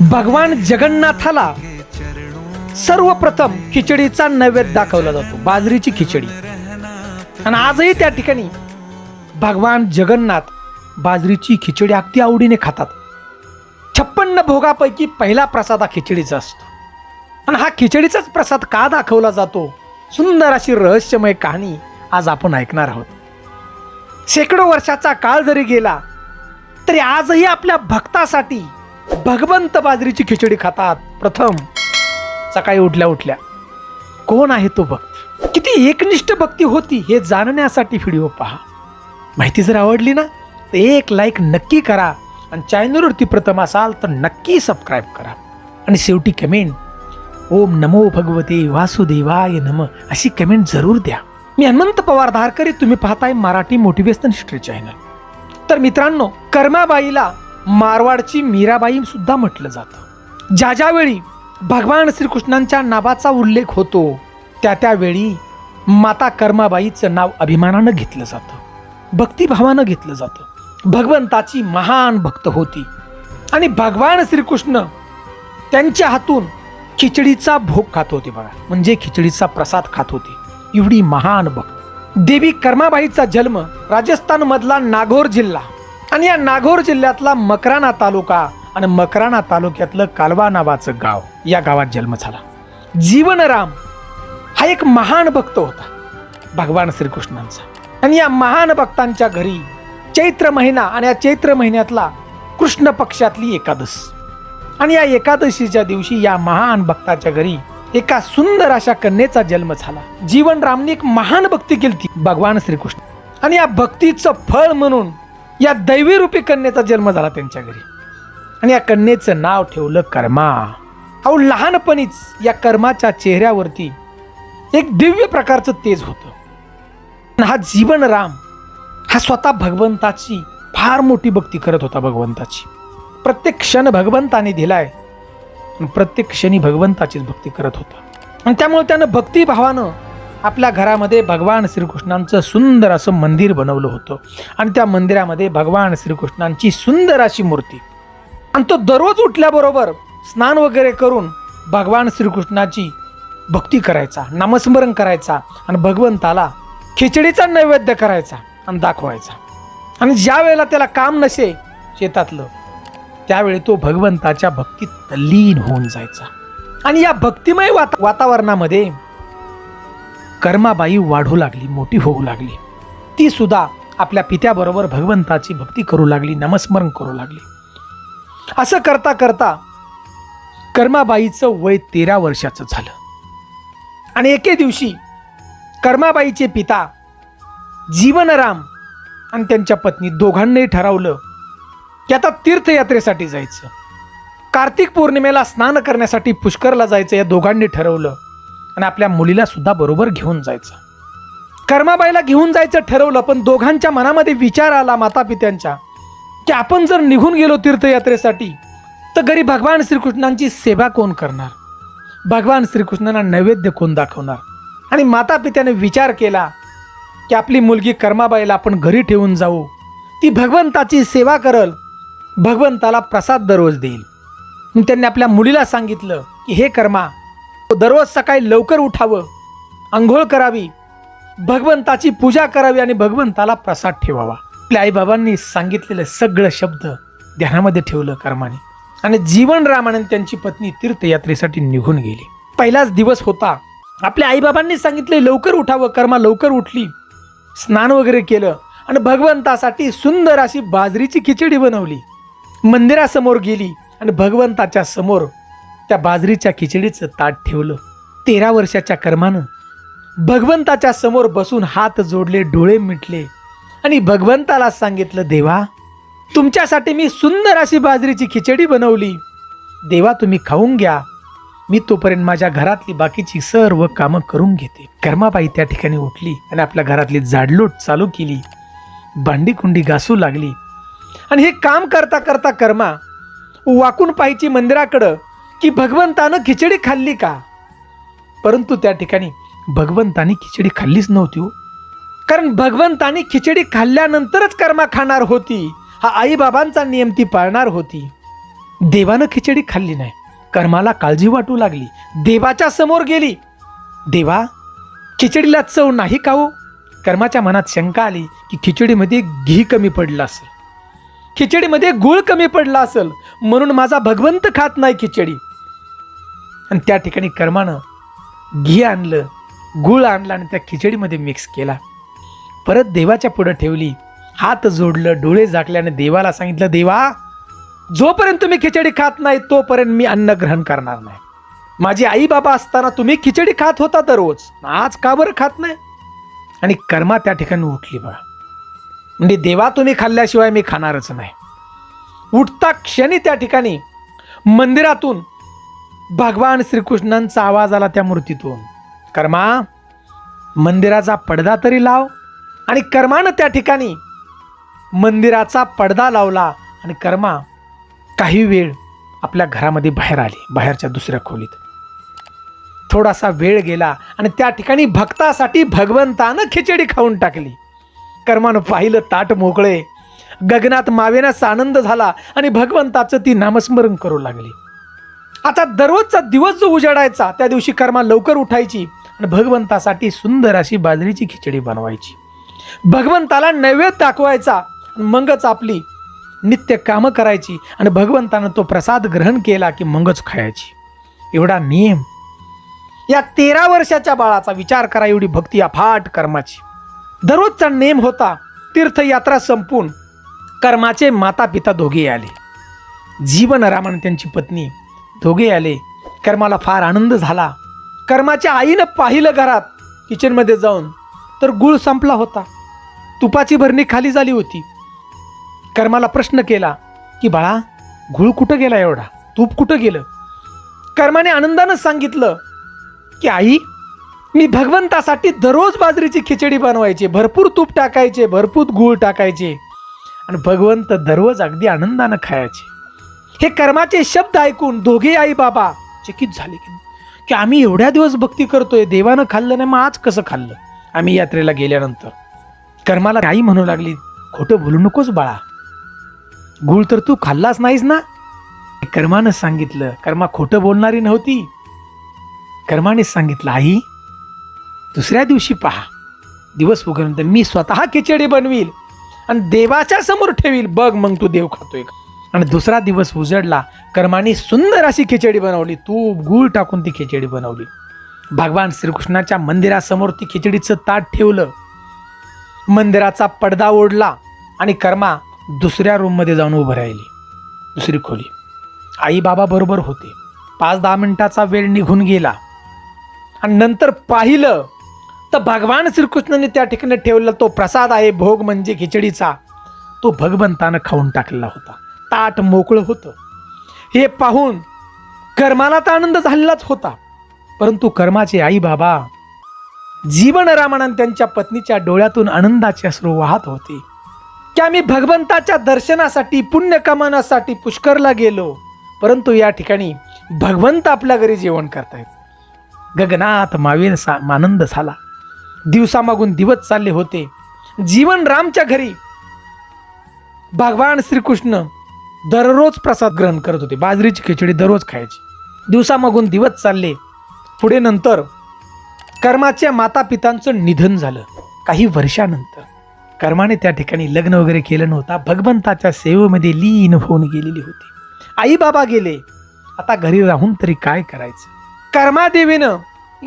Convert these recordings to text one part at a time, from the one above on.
भगवान जगन्नाथाला सर्वप्रथम खिचडीचा नैवेद्य दाखवला जातो बाजरीची खिचडी. आणि आजही त्या ठिकाणी भगवान जगन्नाथ बाजरीची खिचडी अगदी आवडीने खातात. छप्पन्न भोगापैकी पहिला प्रसाद हा खिचडीचा असतो. आणि हा खिचडीचाच प्रसाद का दाखवला जातो? सुंदर अशी रहस्यमय कहाणी आज आपण ऐकणार आहोत. शेकडो वर्षाचा काळ जरी गेला तरी आजही आपल्या भक्तासाठी भगवंत बाजरीची खिचडी खातात. प्रथम सकाळी उठल्या उठल्या. कोण आहे तो भक्त? किती एकनिष्ठ भक्ती होती हे जाणण्यासाठी व्हिडिओ पहा. माहिती जर आवडली ना तर एक लाईक नक्की करा आणि चॅनलवरती प्रथम असाल तर नक्की सबस्क्राईब करा. आणि शेवटी कमेंट ओम नमो भगवते वासुदेवाय नम अशी कमेंट जरूर द्या. मी हनुमंत पवार धारकरी तुम्ही पाहताय मराठी मोटिवेशनल हिस्ट्री चॅनल तर मित्रांनो कर्माबाईला मारवाडची मीराबाई सुद्धा म्हटलं जातं. ज्या ज्यावेळी भगवान श्रीकृष्णांच्या नावाचा उल्लेख होतो त्या त्यावेळी माता कर्माबाईचं नाव अभिमानानं घेतलं जातं. भक्तिभावानं घेतलं जातं. भगवंताची महान भक्त होती. आणि भगवान श्रीकृष्ण त्यांच्या हातून खिचडीचा भोग खात होते बघा. म्हणजे खिचडीचा प्रसाद खात होते. एवढी महान भक्त. देवी कर्माबाईचा जन्म राजस्थानमधला नागोर जिल्हा. आणि या नागोर जिल्ह्यातला मकराना तालुका आणि मकराना तालुक्यातलं कालवा नावाचं गाव या गावात जन्म झाला. जीवनराम हा एक महान भक्त होता भगवान श्रीकृष्णांचा. आणि या महान भक्तांच्या घरी चैत्र महिना आणि या चैत्र महिन्यातला कृष्ण पक्षातली एकादशी. आणि या एकादशीच्या दिवशी या महान भक्ताच्या घरी एका सुंदर अशा कन्येचा जन्म झाला. जीवन रामने एक महान भक्ती केली भगवान श्रीकृष्ण. आणि या भक्तीचं फळ म्हणून या दैवी रूपी कन्येचा जन्म झाला त्यांच्या घरी. आणि या कन्येचं नाव ठेवलं कर्मा. अहो लहानपणीच या कर्माच्या चेहऱ्यावरती एक दिव्य प्रकारचं तेज होतं. आणि हा जीवन राम हा स्वतः भगवंताची फार मोठी भक्ती करत होता भगवंताची. प्रत्येक क्षण भगवंताने दिलाय प्रत्येक क्षणी भगवंताचीच भक्ती करत होता. आणि त्यामुळे त्यानं भक्तिभावानं आपल्या घरामध्ये भगवान श्रीकृष्णांचं सुंदर असं मंदिर बनवलं होतं. आणि त्या मंदिरामध्ये भगवान श्रीकृष्णांची सुंदर अशी मूर्ती. आणि तो दररोज उठल्याबरोबर स्नान वगैरे करून भगवान श्रीकृष्णाची भक्ती करायचा नामस्मरण करायचा आणि भगवंताला खिचडीचा नैवेद्य करायचा आणि दाखवायचा. आणि ज्या वेळेला त्याला काम नसे शेतातलं त्यावेळी तो भगवंताच्या भक्तीत तल्लीन होऊन जायचा. आणि या भक्तिमय वाता वातावरणामध्ये कर्माबाई वाढू लागली मोठी होऊ लागली. ती सुद्धा आपल्या पित्याबरोबर भगवंताची भक्ती करू लागली नमस्मरण करू लागली. असं करता करता कर्माबाईचं वय तेरा वर्षाचं झालं. आणि एके दिवशी कर्माबाईचे पिता जीवनराम आणि त्यांच्या पत्नी दोघांनाही ठरवलं की आता तीर्थयात्रेसाठी जायचं. कार्तिक पौर्णिमेला स्नान करण्यासाठी पुष्करला जायचं या दोघांनी ठरवलं. आणि आपल्या मुलीला सुद्धा बरोबर घेऊन जायचं. कर्माबाईला घेऊन जायचं ठरवलं पण दोघांच्या मनामध्ये विचार आला माता पित्यांच्या की आपण जर निघून गेलो तीर्थयात्रेसाठी तर घरी भगवान श्रीकृष्णांची सेवा कोण करणार? भगवान श्रीकृष्णांना नैवेद्य कोण दाखवणार? आणि माता पित्याने विचार केला की आपली मुलगी कर्माबाईला आपण घरी ठेवून जाऊ. ती भगवंताची सेवा करल भगवंताला प्रसाद दररोज देईल. त्यांनी आपल्या मुलीला सांगितलं की हे कर्मा दररोज सकाळी लवकर उठावं आंघोळ करावी भगवंताची पूजा करावी आणि भगवंताला प्रसाद ठेवावा. आपल्या आईबाबांनी सांगितलेलं सगळं शब्द ध्यानामध्ये ठेवलं कर्माने. आणि जीवन रामानंद त्यांची पत्नी तीर्थयात्रेसाठी निघून गेली. पहिलाच दिवस होता. आपल्या आईबाबांनी सांगितले लवकर उठावं कर्मा लवकर उठली स्नान वगैरे केलं आणि भगवंतासाठी सुंदर अशी बाजरीची खिचडी बनवली. मंदिरासमोर गेली आणि भगवंताच्या समोर त्या बाजरीच्या खिचडीचं ताट ठेवलं. तेरा वर्षाच्या कर्मानं भगवंताच्या समोर बसून हात जोडले डोळे मिटले आणि भगवंताला सांगितलं देवा तुमच्यासाठी मी सुंदर अशी बाजरीची खिचडी बनवली. देवा तुम्ही खाऊन घ्या. मी तोपर्यंत माझ्या घरातली बाकीची सर्व कामं करून घेते. कर्माबाई त्या ठिकाणी उठली आणि आपल्या घरातली जाडलोट चालू केली. भांडी कुंडी घासू लागली. आणि हे काम करता करता कर्मा वाकून पाहायची मंदिराकडं की भगवंतानं खिचडी खाल्ली का? परंतु त्या ठिकाणी भगवंतानी खिचडी खाल्लीच नव्हती हो. कारण भगवंतानी खिचडी खाल्ल्यानंतरच कर्मा खाणार होती. हा आईबाबांचा नियम ती पाळणार होती. देवानं खिचडी खाल्ली नाही. कर्माला काळजी वाटू लागली. देवाच्या समोर गेली. देवा खिचडीला चव नाही का हो? कर्माच्या मनात शंका आली की खिचडीमध्ये घी कमी पडलं असेल. खिचडीमध्ये गुळ कमी पडला असेल. म्हणून माझा भगवंत खात नाही खिचडी. आणि त्या ठिकाणी कर्मानं घी आणलं गुळ आणला आणि त्या खिचडीमध्ये मिक्स केला. परत देवाच्या पुढं ठेवली हात जोडलं डोळे आणि देवाला सांगितलं देवा जोपर्यंत तुम्ही खिचडी खात नाही तोपर्यंत मी अन्न ग्रहण करणार नाही. माझी आई बाबा असताना तुम्ही खिचडी खात होता दररोज आज का बरं खात नाही? आणि कर्मा त्या ठिकाणी उठली बघा. म्हणजे देवा तुम्ही खाल्ल्याशिवाय मी खाणारच नाही. उठता क्षणी त्या ठिकाणी मंदिरातून भगवान श्रीकृष्णांचा आवाज आला त्या मूर्तीतून. कर्मा मंदिराचा पडदा तरी लाव आणि कर्मानं त्या ठिकाणी मंदिराचा पडदा लावला आणि कर्मा काही वेळ आपल्या घरामध्ये बाहेर आली बाहेरच्या दुसऱ्या खोलीत. थोडासा वेळ गेला आणि त्या ठिकाणी भक्तासाठी भगवंतानं खिचडी खाऊन टाकली. कर्मानं पाहिलं ताट मोकळे गगनात मावेनाचा आनंद झाला आणि भगवंताचं ती नामस्मरण करू लागली. आता दररोजचा दिवस जो उजाडायचा त्या दिवशी कर्मा लवकर उठायची आणि भगवंतासाठी सुंदर अशी बाजरीची खिचडी बनवायची. भगवंताला नैवेद्य दाखवायचा मगच आपली नित्य कामं करायची आणि भगवंतानं तो प्रसाद ग्रहण केला की मगच खायची. एवढा नियम. या तेरा वर्षाच्या बाळाचा विचार करा एवढी भक्ती अफाट कर्माची. दररोजचा नेम होता तीर्थयात्रा संपून कर्माचे माता पिता दोघे आले. जीवन रामन त्यांची पत्नी दोघे आले. कर्माला फार आनंद झाला. कर्माच्या आईनं पाहिलं घरात. किचनमध्ये जाऊन तर गुळ संपला होता. तुपाची भरणी खाली झाली होती. कर्माला प्रश्न केला की बाळा गुळ कुठं गेला एवढा? तूप कुठं गेलं? कर्माने आनंदानं सांगितलं की आई मी भगवंतासाठी दररोज बाजरीची खिचडी बनवायची. भरपूर तूप टाकायचे भरपूर गूळ टाकायचे. आणि भगवंत दररोज अगदी आनंदानं खायचे. हे कर्माचे शब्द ऐकून दोघे आई बाबा चकित झाले की की आम्ही एवढ्या दिवस भक्ती करतोय देवानं खाल्लं नाही मग आज कसं खाल्लं? आम्ही यात्रेला गेल्यानंतर. कर्माला आई म्हणू लागली खोटं बोलू नकोस बाळा. गुळ तर तू खाल्लाच नाहीस ना? कर्मानं सांगितलं कर्मा खोटं बोलणारी नव्हती. कर्माने सांगितलं आई दुसऱ्या दिवशी पहा. दिवस उगवल्यानंतर मी स्वतः खिचडी बनवील आणि देवाच्या समोर ठेवील. बघ मग तू देव खातोय का. आणि दुसरा दिवस उजडला कर्माने सुंदर अशी खिचडी बनवली. तूप गूळ टाकून ती खिचडी बनवली. भगवान श्रीकृष्णाच्या मंदिरासमोर ती खिचडीचं ताट ठेवलं. मंदिराचा पडदा ओढला आणि कर्मा दुसऱ्या रूममध्ये जाऊन उभं राहिली. दुसरी खोली. आई बाबा बरोबर होते. पाच दहा मिनिटाचा वेळ निघून गेला. आणि नंतर पाहिलं तर भगवान श्रीकृष्णाने त्या ठिकाणी ठेवला तो प्रसाद आहे भोग म्हणजे खिचडीचा. तो भगवंतानं खाऊन टाकलेला होता. ताट मोकळं होतं. हे पाहून कर्माला तर आनंद झालेलाच होता. परंतु कर्माचे आई बाबा जीवन रामानंद त्यांच्या पत्नीच्या डोळ्यातून आनंदाचे अश्रू वाहत होते. की आम्ही भगवंताच्या दर्शनासाठी पुण्य पुष्करला गेलो. परंतु या ठिकाणी भगवंत आपल्या घरी जेवण करतायत. गगनात मावेन सा आनंद झाला. दिवसामागून दिवस चालले होते. जीवन रामच्या घरी. भगवान श्रीकृष्ण दररोज प्रसाद ग्रहण करत होते. बाजरीची खिचडी दररोज खायची. दिवसामागून दिवस चालले. पुढे नंतर कर्माच्या माता पितांचं निधन झालं. काही वर्षानंतर. कर्माने त्या ठिकाणी लग्न वगैरे केलं नव्हता. भगवंताच्या सेवेमध्ये लीन होऊन गेलेली होती. आई बाबा गेले. आता घरी राहून तरी काय करायचं? कर्मादेवीनं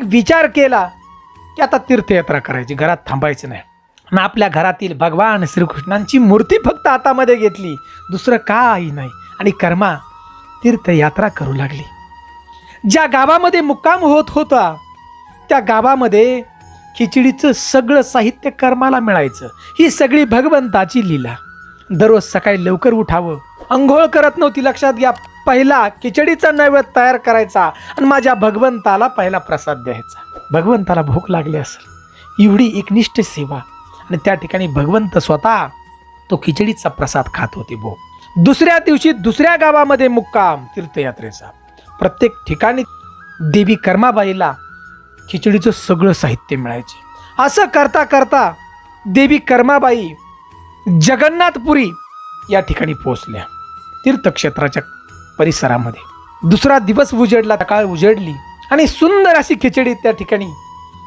विचार केला की आता तीर्थयात्रा करायची. घरात थांबायचं नाही. आणि आपल्या घरातील भगवान श्रीकृष्णांची मूर्ती फक्त हातामध्ये घेतली. दुसरं काही नाही. आणि कर्मा तीर्थयात्रा करू लागली. ज्या गावामध्ये मुक्काम होत होता त्या गावामध्ये खिचडीचं सगळं साहित्य कर्माला मिळायचं. ही सगळी भगवंताची लीला. दररोज सकाळी लवकर उठावं. अंघोळ करत नव्हती लक्षात घ्या. पहिला खिचडीचा नैवेद्य तयार करायचा आणि माझ्या भगवंताला पहिला प्रसाद द्यायचा. भगवंताला भूक लागली असेल. एवढी एकनिष्ठ सेवा. आणि त्या ठिकाणी भगवंत स्वतः तो खिचडीचा प्रसाद खात होते भो. दुसऱ्या दिवशी दुसऱ्या गावामध्ये मुक्काम तीर्थयात्रेचा. प्रत्येक ठिकाणी देवी कर्माबाईला खिचडीचं सगळं साहित्य मिळायचे. असं करता करता देवी कर्माबाई जगन्नाथपुरी या ठिकाणी पोहोचल्या. तीर्थक्षेत्राच्या परिसरामध्ये. दुसरा दिवस उजेडला काळ उजेडली आणि सुंदर अशी खिचडी त्या ठिकाणी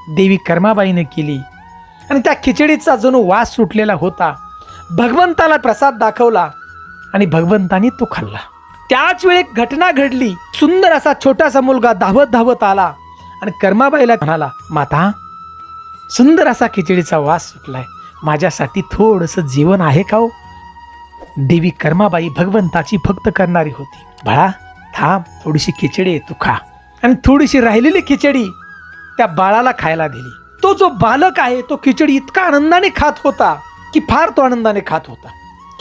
देवी कर्माबाईने केली. आणि त्या खिचडीचा जणू वास सुटलेला होता भगवंताला प्रसाद दाखवला आणि भगवंतानी तो खाल्ला. त्याच वेळी एक घटना घडली. सुंदर असा छोटासा मुलगा धावत धावत आला आणि कर्माबाईला म्हणाला माता सुंदर असा खिचडीचा वास सुटलाय. माझ्यासाठी थोडंसं जीवन आहे का हो? देवी कर्माबाई भगवंताची भक्त करणारी होती. बाळा थांब थोडीशी खिचडी आहे तू खा. आणि थोडीशी राहिलेली खिचडी त्या बाळाला खायला दिली. तो जो बालक आहे तो खिचडी इतका आनंदाने खात होता की फार तो आनंदाने खात होता.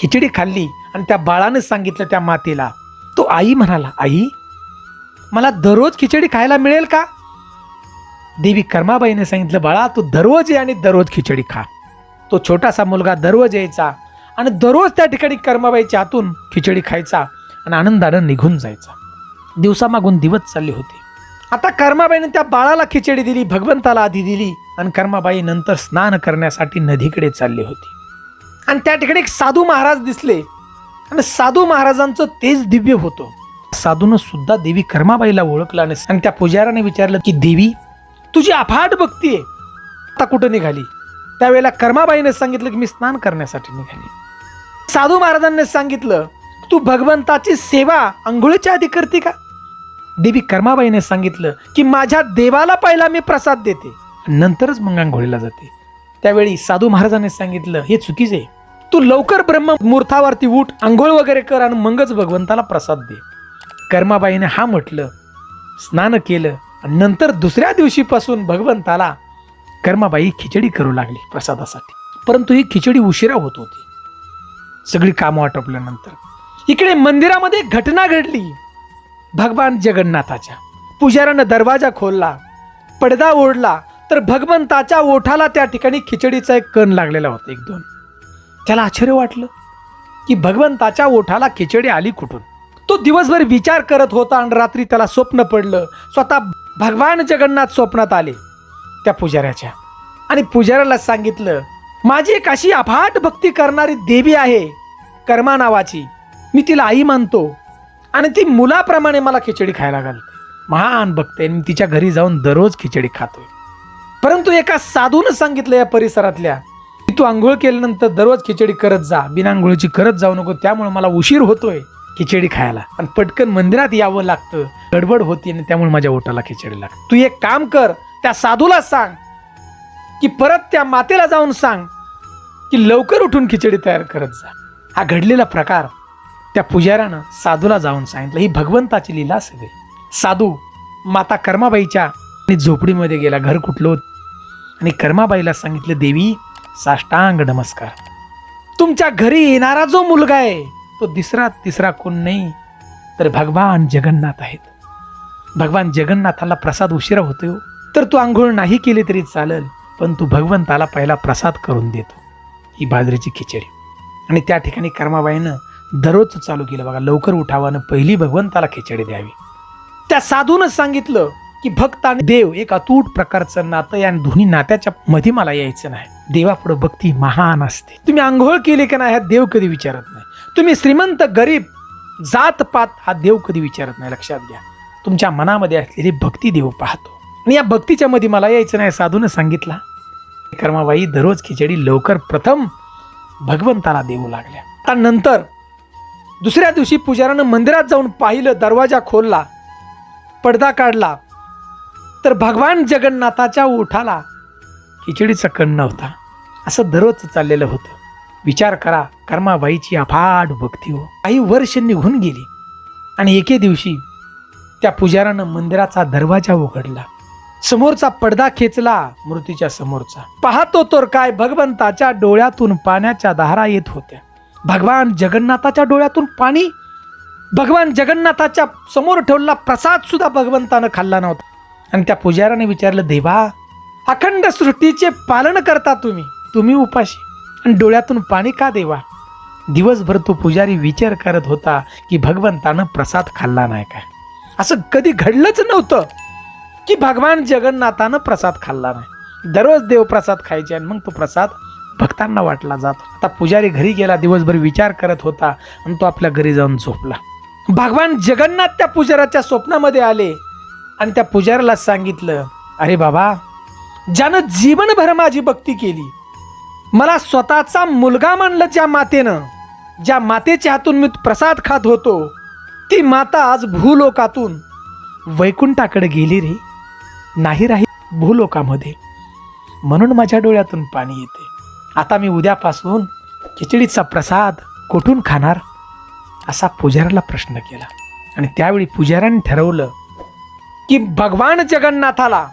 खिचडी खाल्ली आणि त्या बाळाने सांगितलं त्या मातेला तो आई म्हणाला आई मला दररोज खिचडी खायला मिळेल का? देवी कर्माबाईने सांगितलं बाळा तू दररोज ये आणि दररोज खिचडी खा. तो छोटासा मुलगा दररोज यायचा आणि दररोज त्या ठिकाणी कर्माबाईच्या हातून खिचडी खायचा आणि आनंदानं निघून जायचा. दिवसामागून दिवस चालले होते. आता कर्माबाईने त्या बाळाला खिचडी दिली भगवंताला आधी दिली आणि कर्माबाई नंतर स्नान करण्यासाठी नदीकडे चालली होती. आणि त्या ठिकाणी एक साधू महाराज दिसले. आणि साधू महाराजांचं तेज दिव्य होतं. साधूनं सुद्धा देवी कर्माबाईला ओळखलं आणि आणि त्या पुजाऱ्याने विचारलं की देवी तुझी अफाट भक्ती आहे. आता कुठं निघाली? त्यावेळेला कर्माबाईने सांगितलं की मी स्नान करण्यासाठी निघाली. साधू महाराजांनी सांगितलं तू भगवंताची सेवा आंघोळीच्या आधी करते का? देवी कर्माबाईने सांगितलं की माझ्या देवाला पहिला मी प्रसाद देते. नंतरच मग आंघोळीला जाते. त्यावेळी साधू महाराजांनी सांगितलं हे चुकीचे आहे. तू लवकर ब्रह्म मूर्थावरती उठ आंघोळ वगैरे कर आणि मगच भगवंताला प्रसाद दे. कर्माबाईने हा म्हटलं स्नान केलं आणि नंतर दुसऱ्या दिवशीपासून भगवंताला कर्माबाई खिचडी करू लागली प्रसादासाठी. परंतु ही खिचडी उशिरा होत होती. सगळी कामं आटोपल्यानंतर. इकडे मंदिरामध्ये एक घटना घडली. भगवान जगन्नाथाच्या. पुजाऱ्यानं दरवाजा खोलला पडदा ओढला तर भगवंताच्या ओठाला त्या ठिकाणी खिचडीचा एक कण लागलेला होता एक दोन. त्याला आश्चर्य वाटलं की भगवंताच्या ओठाला खिचडी आली कुठून? तो दिवसभर विचार करत होता आणि रात्री त्याला स्वप्न पडलं. स्वतः भगवान जगन्नाथ स्वप्नात आले त्या पुजाऱ्याच्या. आणि पुजाऱ्याला सांगितलं माझी एक अशी अफाट भक्ती करणारी देवी आहे कर्मा नावाची. मी तिला आई मानतो. आणि ती मुलाप्रमाणे मला खिचडी खायला घालते. महान बघते मी तिच्या घरी जाऊन दररोज खिचडी खातोय. परंतु एका साधूनं सांगितलं या परिसरातल्या की तू आंघोळ केल्यानंतर दररोज खिचडी करत जा. बिना आंघोळीची करत जाऊ नको. त्यामुळे मला उशीर होतोय खिचडी खायला. आणि पटकन मंदिरात यावं लागतं. गडबड होती आणि त्यामुळे माझ्या ओटाला खिचडी लागते तू एक काम कर. त्या साधूला सांग. की परत त्या मातेला जाऊन सांग. की लवकर उठून खिचडी तयार करत जा. हा घडलेला प्रकार त्या पुजाऱ्यानं साधूला जाऊन सांगितलं ही भगवंताची लीला सगळी. साधू माता कर्माबाईच्या आणि झोपडीमध्ये गेला घर कुठलो आणि कर्माबाईला सांगितलं देवी साष्टांग नमस्कार. तुमच्या घरी येणारा जो मुलगा आहे तो तिसरा तिसरा कोण नाही तर भगवान जगन्नाथ आहेत. भगवान जगन्नाथाला प्रसाद उशिरा होतो हो. तर तू आंघोळ नाही केली तरी चालेल पण तू भगवंताला पहिला प्रसाद करून देतो. ही बाजरीची खिचडी. आणि त्या ठिकाणी कर्माबाईनं दररोज चालू केलं. बघा लवकर उठावानं पहिली भगवंताला खिचडी द्यावी. त्या साधूनं सांगितलं की भक्त आणि देव एक अतूट प्रकारचं नातं या दोन्ही नात्याच्या मध्ये मला यायचं नाही. देवापुढं भक्ती महान असते. तुम्ही आंघोळ केली की नाही हा देव कधी विचारत नाही. तुम्ही श्रीमंत गरीब जात पात हा देव कधी विचारत नाही. लक्षात घ्या. तुमच्या मनामध्ये असलेली भक्ती देव पाहतो. आणि या भक्तीच्या मध्ये मला यायचं नाही साधूनं सांगितला. कर्माबाई दररोज खिचडी लवकर प्रथम भगवंताला देऊ लागल्या. आता नंतर दुसऱ्या दिवशी पुजाऱ्यानं मंदिरात जाऊन पाहिलं दरवाजा खोलला पडदा काढला तर भगवान जगन्नाथाच्या ओठाला खिचडीचा कण नव्हता असं दररोज चाललेलं होतं. विचार करा कर्माबाईची अफाट भक्ती हो. काही वर्ष निघून गेली आणि एके दिवशी त्या पुजाऱ्यानं मंदिराचा दरवाजा उघडला. समोरचा पडदा खेचला मृत्यूच्या समोरचा. पाहतो तर काय भगवंताच्या डोळ्यातून पाण्याच्या धारा येत होत्या. भगवान जगन्नाथाच्या डोळ्यातून पाणी भगवान जगन्नाथाच्या समोर ठेवलेला प्रसाद सुद्धा भगवंतानं खाल्ला नव्हता. आणि त्या पुजाऱ्याने विचारलं देवा अखंड सृष्टीचे पालन करता तुम्ही तुम्ही उपाशी. आणि डोळ्यातून पाणी का देवा? दिवसभर तो पुजारी विचार करत होता की भगवंतानं प्रसाद खाल्ला नाही काय. असं कधी घडलंच नव्हतं की भगवान जगन्नाथानं प्रसाद खाल्ला नाही. दररोज देव प्रसाद खायचे आणि मग तो प्रसाद भक्तांना वाटला जात आता पुजारी घरी गेला दिवसभर विचार करत होता आणि तो आपल्या घरी जाऊन झोपला. भगवान जगन्नाथ त्या पुजाऱ्याच्या स्वप्नामध्ये आले आणि त्या पुजाऱ्याला सांगितलं अरे बाबा ज्यानं जीवनभर माझी भक्ती केली मला स्वतःचा मुलगा मानलं ज्या मातेनं ज्या मातेच्या हातून मी प्रसाद खात होतो ती माता आज भूलोकातून वैकुंठाकडे गेली रे. नाही राही भूलोकामध्ये. म्हणून माझ्या डोळ्यातून पाणी येते. आता मी उद्यापासून खिचडीचा प्रसाद कुठून खाणार? असा पुजाऱ्याला प्रश्न केला. आणि त्यावेळी पुजाऱ्याने ठरवलं की भगवान जगन्नाथाला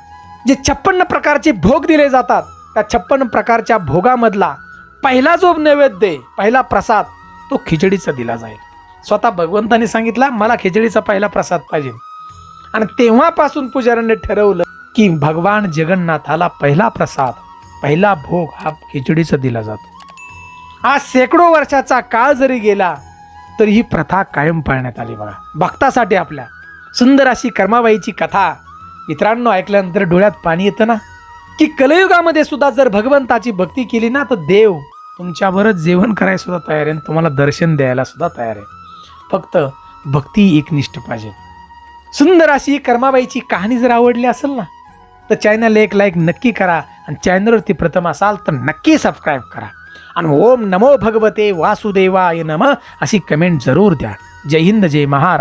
जे छप्पन्न प्रकारचे भोग दिले जातात त्या छप्पन्न प्रकारच्या भोगामधला पहिला जो नैवेद्य पहिला प्रसाद तो खिचडीचा दिला जाईल. स्वतः भगवंताने सांगितला मला खिचडीचा पहिला प्रसाद पाहिजे. आणि तेव्हापासून पुजाऱ्याने ठरवलं की भगवान जगन्नाथाला पहिला प्रसाद पहिला भोग हा खिचडीचा दिला जातो. आज शेकडो वर्षाचा काळ जरी गेला तरी ही प्रथा कायम पाळण्यात आली बघा. भक्तासाठी आपल्या सुंदर अशी कर्माबाईची कथा मित्रांनो ऐकल्यानंतर डोळ्यात पाणी येतं ना? की कलयुगामध्ये सुद्धा जर भगवंताची भक्ती केली ना तर देव तुमच्यावरच जेवण करायला सुद्धा तयार आहे तुम्हाला दर्शन द्यायला सुद्धा तयार आहे. फक्त भक्ती एकनिष्ठ पाहिजे. सुंदर अशी कर्माबाईची कहाणी जर आवडली असेल ना तर चॅनल एक लाईक नक्की करा आणि चॅनलवरती प्रथम असाल तर नक्की सबस्क्राईब करा. आणि ओम नमो भगवते वासुदेवाय नम अशी कमेंट जरूर द्या. जय हिंद जय महाराज.